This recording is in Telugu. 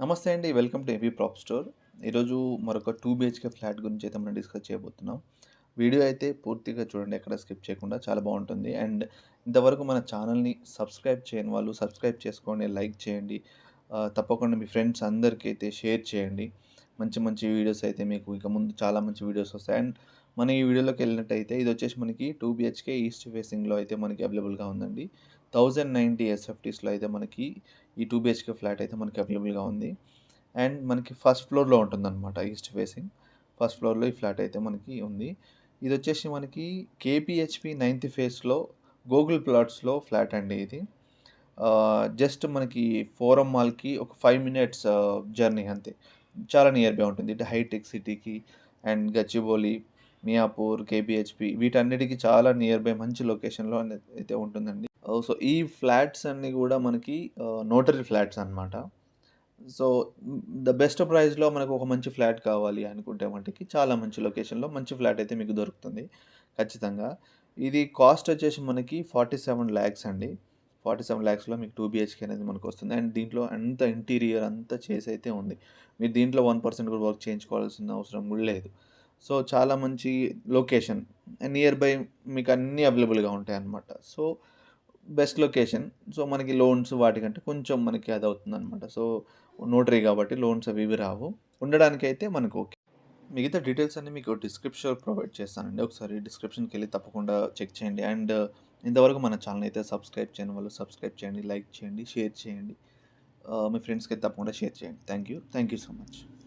నమస్తే అండి welcome to AP prop store ఈరోజు మరొక టూ బిహెచ్కే ఫ్లాట్ గురించి అయితే మనం డిస్కస్ చేయబోతున్నాం. వీడియో అయితే పూర్తిగా చూడండి ఎక్కడ స్కిప్ చేయకుండా చాలా బాగుంటుంది. అండ్ ఇంతవరకు మన ఛానల్ని సబ్స్క్రైబ్ చేయని వాళ్ళు సబ్స్క్రైబ్ చేసుకోండి లైక్ చేయండి. తప్పకుండా మీ ఫ్రెండ్స్ అందరికీ అయితే షేర్ చేయండి. మంచి మంచి వీడియోస్ అయితే మీకు ఇక ముందు చాలా మంచి వీడియోస్ వస్తాయి. అండ్ మన ఈ వీడియోలోకి వెళ్ళినట్టయితే ఇది వచ్చేసి మనకి టూ బిహెచ్కే ఈస్ట్ ఫేసింగ్లో అయితే మనకి అవైలబుల్గా ఉందండి. థౌజండ్ నైంటీ ఎస్ఎఫ్టీస్లో అయితే మనకి ఈ టూ బిహెచ్కే ఫ్లాట్ అయితే మనకి అవైలబుల్గా ఉంది. అండ్ మనకి ఫస్ట్ ఫ్లోర్లో ఉంటుందన్నమాట ఈస్ట్ ఫేసింగ్. ఫస్ట్ ఫ్లోర్లో ఈ ఫ్లాట్ అయితే మనకి ఉంది. ఇది వచ్చేసి మనకి కేపీహెచ్పి నైన్త్ ఫేస్లో గూగుల్ ప్లాట్స్లో ఫ్లాట్ అండి ఇది. జస్ట్ మనకి ఫోరం మాల్కి ఒక ఫైవ్ మినిట్స్ జర్నీ అంతే. చాలా నియర్ బై ఉంటుంది. ఇటు హైటెక్ సిటీకి అండ్ గచ్చిబౌలి మియాపూర్ కేపీహెచ్పి వీటన్నిటికీ చాలా నియర్ బై మంచి లొకేషన్లో అయితే ఉంటుందండి. సో ఈ ఫ్లాట్స్ అన్నీ కూడా మనకి నోటరీ ఫ్లాట్స్ అన్నమాట. సో ద బెస్ట్ ప్రైస్లో మనకు ఒక మంచి ఫ్లాట్ కావాలి అనుకుంటే మటుకి చాలా మంచి లొకేషన్లో మంచి ఫ్లాట్ అయితే మీకు దొరుకుతుంది ఖచ్చితంగా. ఇది కాస్ట్ వచ్చేసి మనకి ఫార్టీ సెవెన్ ల్యాక్స్ అండి. ఫార్టీ సెవెన్ ల్యాక్స్లో మీకు టూ బిహెచ్కే అనేది మనకు వస్తుంది. అండ్ దీంట్లో అంత ఇంటీరియర్ అంతా చేసి అయితే ఉంది. మీరు దీంట్లో వన్ పర్సెంట్ కూడా వర్క్ చేయించుకోవాల్సిన అవసరం కూడా లేదు. సో చాలా మంచి లొకేషన్. నియర్ బై మీకు అన్నీ అవైలబుల్గా ఉంటాయి అన్నమాట సో బెస్ట్ లొకేషన్ సో మనకి లోన్స్ వాటికంటే కొంచెం మనకి అది అవుతుంది అనమాట సో నోటరీ కాబట్టి లోన్స్ అవి ఇవి రావు. ఉండడానికి అయితే మనకు ఓకే మిగతా డీటెయిల్స్ అన్నీ మీకు డిస్క్రిప్షన్ ప్రొవైడ్ చేస్తానండి. ఒకసారి డిస్క్రిప్షన్కి వెళ్ళి తప్పకుండా చెక్ చేయండి. అండ్ ఇంతవరకు మన ఛానల్ అయితే సబ్స్క్రైబ్ చేయని వాళ్ళు సబ్స్క్రైబ్ చేయండి లైక్ చేయండి షేర్ చేయండి. Uh, మీ ఫ్రెండ్స్కి అయితే తప్పకుండా షేర్ చేయండి. Thank you thank you so much